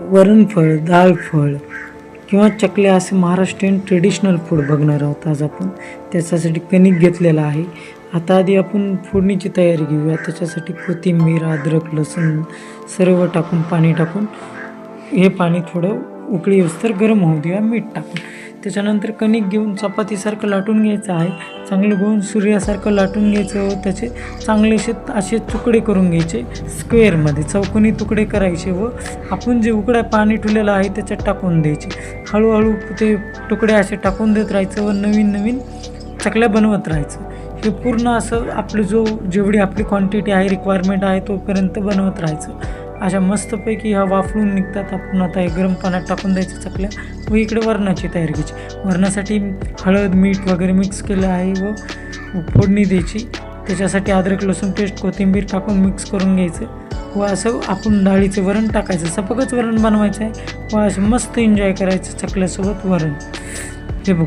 वरणफळ डाळफळ किंवा चकल्या असे महाराष्ट्रीयन ट्रेडिशनल फूड बघणार आहोत आज आपण. त्याच्यासाठी कणिक घेतलेला आहे. आता आधी आपण फोडणीची तयारी घेऊया. त्याच्यासाठी कोथिंबीर अद्रक लसूण सर्व टाकून पाणी टाकून हे पाणी थोडं उकळी येऊस तर गरम होऊ देऊया. मीठ टाकून. त्याच्यानंतर कणिक घेऊन चपातीसारखं लाटून घ्यायचं आहे. चांगलं घेऊन सूर्यासारखं लाटून घ्यायचं. व त्याचे चांगलेसे असे तुकडे करून घ्यायचे. स्क्वेअरमध्ये चौकोनी तुकडे करायचे व आपण जे उकड्या पाणी ठेवलेलं आहे त्याच्यात टाकून द्यायचे. हळूहळू ते तुकडे असे टाकून देत राहायचं व नवीन नवीन चकल्या बनवत राहायचं. हे पूर्ण असं आपलं जो जेवढी आपली क्वांटिटी आहे रिक्वायरमेंट आहे तोपर्यंत बनवत राहायचं. अशा मस्तपैकी ह्या वाफळून निघतात आपण. आता हे गरम पाण्यात टाकून द्यायचं चकल्या. व इकडे वरणाची तयारी घ्यायची. वरणासाठी हळद मीठ वगैरे मिक्स केलं आहे व फोडणी द्यायची. त्याच्यासाठी अद्रक लसूण पेस्ट कोथिंबीर टाकून मिक्स करून घ्यायचं. व असं आपण डाळीचं वरण टाकायचं. सपकच वरण बनवायचं आहे. व असं मस्त एन्जॉय करायचं चकल्यासोबत वरण. हे बघ.